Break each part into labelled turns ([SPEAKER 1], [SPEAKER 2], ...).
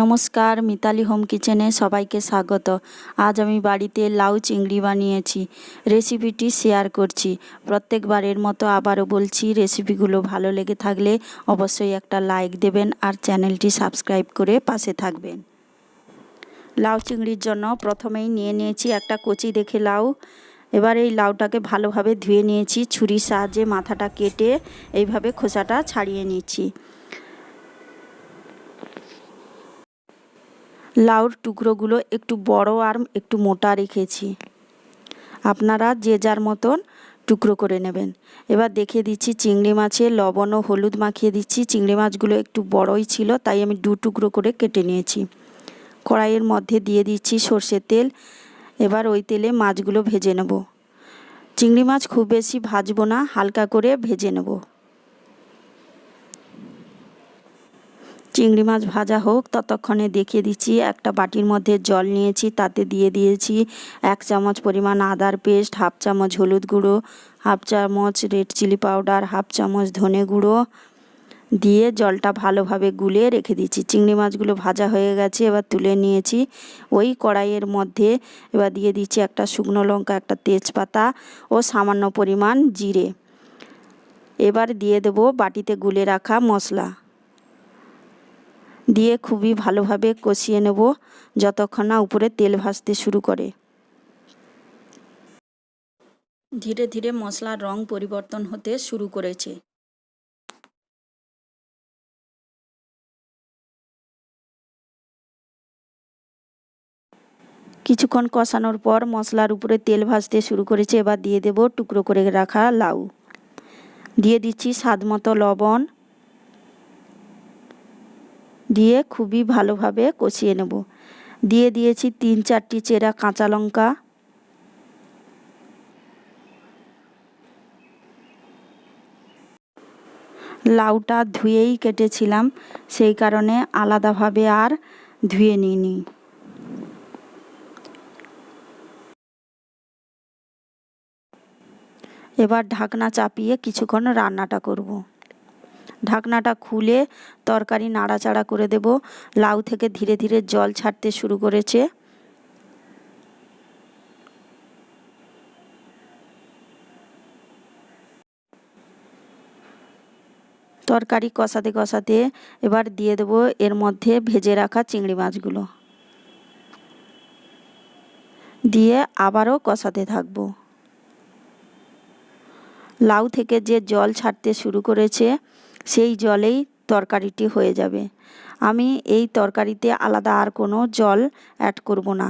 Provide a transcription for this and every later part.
[SPEAKER 1] নমস্কার, মিতালি হোম কিচেনে সবাইকে স্বাগত। আজ আমি বাড়িতে লাউ চিংড়ি বানিয়েছি, রেসিপিটি শেয়ার করছি। প্রত্যেকবারের মতো আবারও বলছি, রেসিপিগুলো ভালো লেগে থাকলে অবশ্যই একটা লাইক দেবেন আর চ্যানেলটি সাবস্ক্রাইব করে পাশে থাকবেন। লাউ চিংড়ির জন্য প্রথমেই নিয়ে নিয়েছি একটা কচি দেখে লাউ। এবার এই লাউটাকে ভালোভাবে ধুয়ে নিয়েছি, ছুরির সাহায্যে মাথাটা কেটে এইভাবে খোসাটা ছাড়িয়ে নিচ্ছি। লাউর টুকরোগুলো একটু বড় আর একটু মোটা রেখেছি। আপনারা যে যার মতন টুকরো করে নেবেন। এবার দেখে দিচ্ছি চিংড়ি মাছে লবণ ও হলুদ মাখিয়ে দিচ্ছি। চিংড়ি মাছগুলো একটু বড়ই ছিল, তাই আমি দু টুকরো করে কেটে নিয়েছি। কড়াইয়ের মধ্যে দিয়ে দিচ্ছি সর্ষের তেল। এবার ওই তেলে মাছগুলো ভেজে নেব। চিংড়ি মাছ খুব বেশি ভাজবো না, হালকা করে ভেজে নেব। চিংড়ি মাছ ভাজা হোক, ততক্ষণে দেখিয়ে দিচ্ছি। একটা বাটির মধ্যে জল নিয়েছি, তাতে দিয়ে দিয়েছি এক চামচ পরিমাণ আদার পেস্ট, হাফ চামচ হলুদ গুঁড়ো, হাফ চামচ রেড চিলি পাউডার, হাফ চামচ ধনে গুঁড়ো। দিয়ে জলটা ভালোভাবে গুলে রেখে দিচ্ছি। চিংড়ি মাছগুলো ভাজা হয়ে গেছে, এবার তুলে নিয়েছি। ওই কড়াইয়ের মধ্যে এবার দিয়ে দিচ্ছি একটা শুকনো লঙ্কা, একটা তেজপাতা ও সামান্য পরিমাণ জিরে। এবার দিয়ে দেবো বাটিতে গুলে রাখা মশলা। দিয়ে খুবই ভালোভাবে কষিয়ে নেব যতক্ষণ না উপরে তেল ভাসতে শুরু করে। ধীরে ধীরে মশলার রং পরিবর্তন হতে শুরু করেছে। কিছুক্ষণ কষানোর পর মশলার উপরে তেল ভাজতে শুরু করেছে, এবার দিয়ে দেব টুকরো করে রাখা লাউ। দিয়ে দিচ্ছি স্বাদ মতো লবণ দিয়ে খুবই ভালোভাবে কষিয়ে নেব। দিয়ে দিয়েছি তিন চারটি চেরা কাঁচা লঙ্কা। লাউটা ধুয়েই কেটেছিলাম, সেই কারণে আলাদাভাবে আর ধুয়ে নিইনি। এবার ঢাকনা চাপিয়ে কিছুক্ষণ রান্নাটা করব। ঢাকনাটা খুলে তরকারি নাড়াচাড়া করে দেব। লাউ থেকে ধীরে ধীরে জল ছাড়তে শুরু করেছে। তরকারি কষাতে কষাতে এবার দিয়ে দেব এর মধ্যে ভেজে রাখা চিংড়ি মাছগুলো। দিয়ে আবারও কষাতে থাকব। লাউ থেকে যে জল ছাড়তে শুরু করেছে সেই জলেই তরকারিটি হয়ে যাবে। আমি এই তরকারিতে আলাদা আর কোনো জল অ্যাড করব না।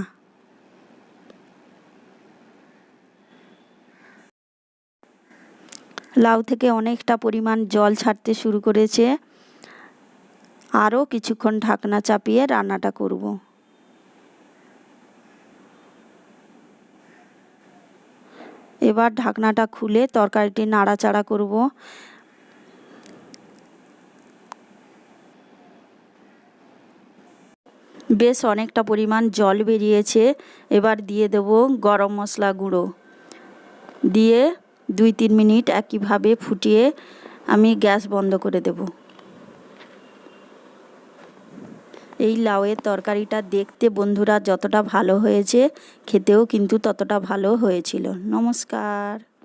[SPEAKER 1] লাউ থেকে অনেকটা পরিমাণ জল ছাড়তে শুরু করেছে। আরও কিছুক্ষণ ঢাকনা চাপিয়ে রান্নাটা করব। এবার ঢাকনাটা খুলে তরকারিটি নাড়াচাড়া করব। বেশ অনেকটা পরিমাণ জল বেরিয়েছে। এবার দিয়ে দেব গরম মশলা গুঁড়ো। দিয়ে দুই তিন মিনিট একইভাবে ফুটিয়ে আমি গ্যাস বন্ধ করে দেব। এই লাউয়ের তরকারিটা দেখতে বন্ধুরা যতটা ভালো হয়েছে, খেতেও কিন্তু ততটা ভালো হয়েছিল। নমস্কার।